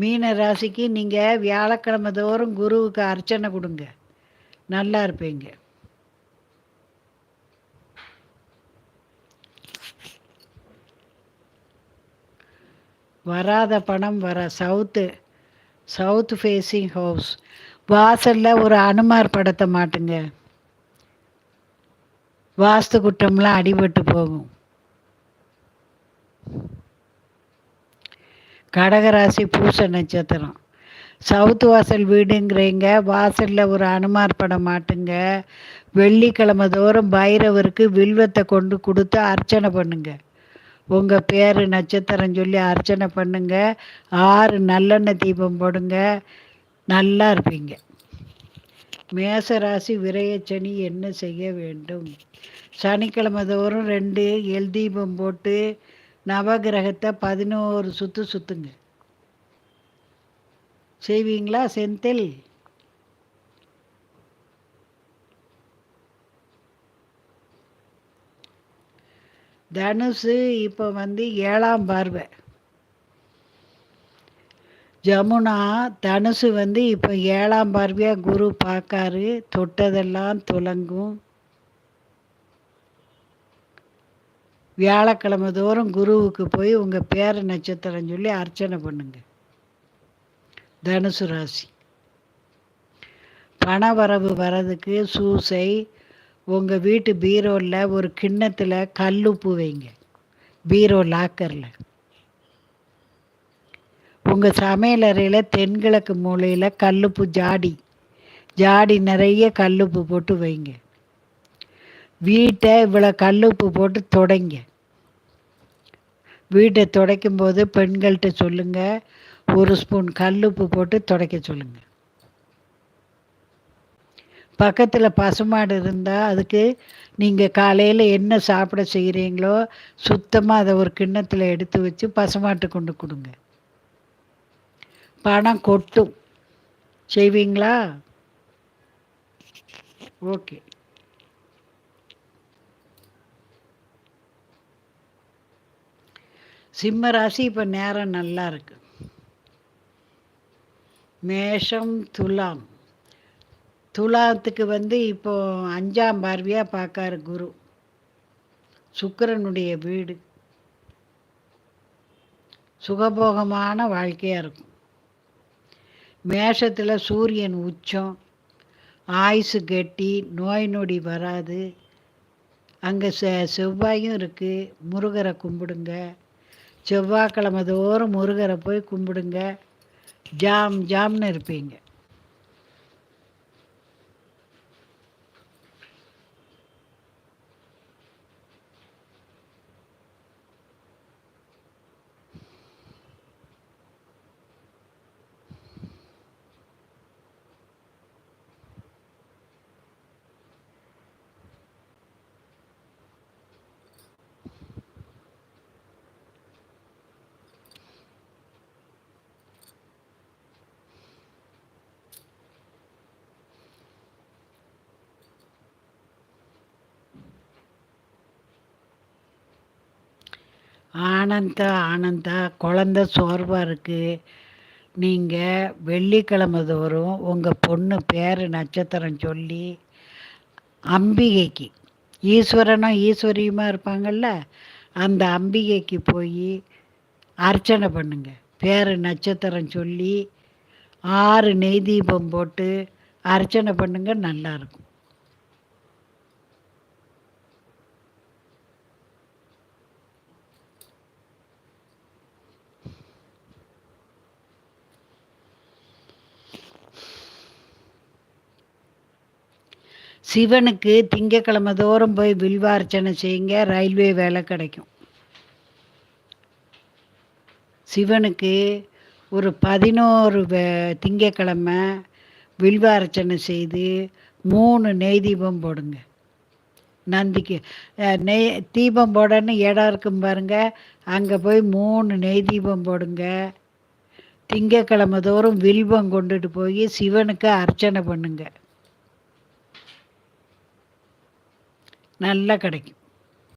மீன ராசிக்கு நீங்கள் வியாழக்கிழமை தோறும் குருவுக்கு அர்ச்சனை கொடுங்க. நல்லா இருப்பீங்க. வராத பணம் வர சவுத்து சவுத் ஃபேஸிங் ஹவுஸ் வாசலில் ஒரு அனுமார் படத்தை மாட்டுங்க. வாஸ்து குற்றம்லாம் அடிபட்டு போகும். கடகராசி பூச நட்சத்திரம். சவுத்து வாசல் வீடுங்கிறீங்க வாசலில் ஒரு அனுமார் படம் மாட்டுங்க. வெள்ளிக்கிழமை தோறும் பைரவருக்கு வில்வத்தை கொண்டு கொடுத்து அர்ச்சனை பண்ணுங்க. உங்கள் பேர் நட்சத்திரம் சொல்லி அர்ச்சனை பண்ணுங்க. ஆறு நல்லெண்ணெய் தீபம் போடுங்க. நல்லா இருப்பீங்க. மேசராசி விரயச்சனி என்ன செய்ய வேண்டும்? சனிக்கிழமை தோறும் ரெண்டு எல் தீபம் போட்டு நவகிரகத்தை பதினோரு சுற்று சுற்றுங்க செய்வீங்களா செந்தில்? தனுசு இப்போ வந்து ஏழாம் பார்வை. ஜமுனா தனுசு வந்து இப்போ ஏழாம் பார்வையாக குரு பார்க்காரு. தொட்டதெல்லாம் துலங்கும். வியாழக்கிழமை தோறும் குருவுக்கு போய் உங்கள் பேர நட்சத்திரம் சொல்லி அர்ச்சனை பண்ணுங்க. தனுசு ராசி. பண வரவு வர்றதுக்கு சூசை உங்கள் வீட்டு பீரோவில் ஒரு கிண்ணத்தில் கல்லுப்பு வைங்க. பீரோ லாக்கரில். உங்கள் சமையலறையில் தென்கிழக்கு மூலையில் கல்லுப்பு ஜாடி. ஜாடி நிறைய கல்லுப்பு போட்டு வைங்க. வீட்டை இவ்வளோ கல் உப்பு போட்டு தொடங்க. வீட்டை துடைக்கும் போது பெண்கள்கிட்ட சொல்லுங்கள் ஒரு ஸ்பூன் கல் உப்பு போட்டு துடைக்க சொல்லுங்கள் பக்கத்தில் பசுமாடு இருந்தால் அதுக்கு நீங்கள் காலையில் என்ன சாப்பிட செய்கிறீங்களோ சுத்தமாக அதை ஒரு கிண்ணத்தில் எடுத்து வச்சு பசுமாட்டு கொண்டு கொடுங்க. பணம் கொட்டும். செய்வீங்களா? ஓகே. சிம்ம ராசி இப்போ நேரம் நல்லா இருக்கு. மேஷம் துலாம். துலாத்துக்கு வந்து இப்போ அஞ்சாம் பார்வையாக பார்க்காரு குரு. சுக்கரனுடைய வீடு. சுகபோகமான வாழ்க்கையாக இருக்கும். மேஷத்தில் சூரியன் உச்சம். ஆயுசு கட்டி நோய் நொடி வராது. அங்கே செ செவ்வாயும் இருக்குது முருகரை கும்பிடுங்க. செவ்வாய்க்கிழமை தோறும் முருகரை போய் கும்பிடுங்க. ஜாம் ஜாம்னு இருப்பீங்க. ஆனந்தா ஆனந்தா குழந்த சோர்வாக இருக்குது நீங்கள் வெள்ளிக்கிழமை தோறும் உங்கள் பொண்ணு பேர் நட்சத்திரம் சொல்லி அம்பிகைக்கு ஈஸ்வரனும் ஈஸ்வரியுமா இருப்பாங்கள்ல அந்த அம்பிகைக்கு போய் அர்ச்சனை பண்ணுங்க. பேர் நட்சத்திரம் சொல்லி ஆறு நெய் தீபம் போட்டு அர்ச்சனை பண்ணுங்க நல்லாயிருக்கும் சிவனுக்கு திங்கக்கிழமை தோறும் போய் வில்வார்ச்சனை செய்யுங்க ரயில்வே வேலை கிடைக்கும். சிவனுக்கு ஒரு பதினோரு வே- திங்கக்கிழமை வில்வார்ச்சனை செய்து மூணு நெய் தீபம் போடுங்க. நந்திக்கு நெய் தீபம் போடன்னு இடம் இருக்கும் பாருங்க அங்கே போய் மூணு நெய் தீபம் போடுங்க. திங்கக்கிழமை தோறும் வில்வம் கொண்டுட்டு போய் சிவனுக்கு அர்ச்சனை பண்ணுங்கள் நல்லா கிடைக்கும்.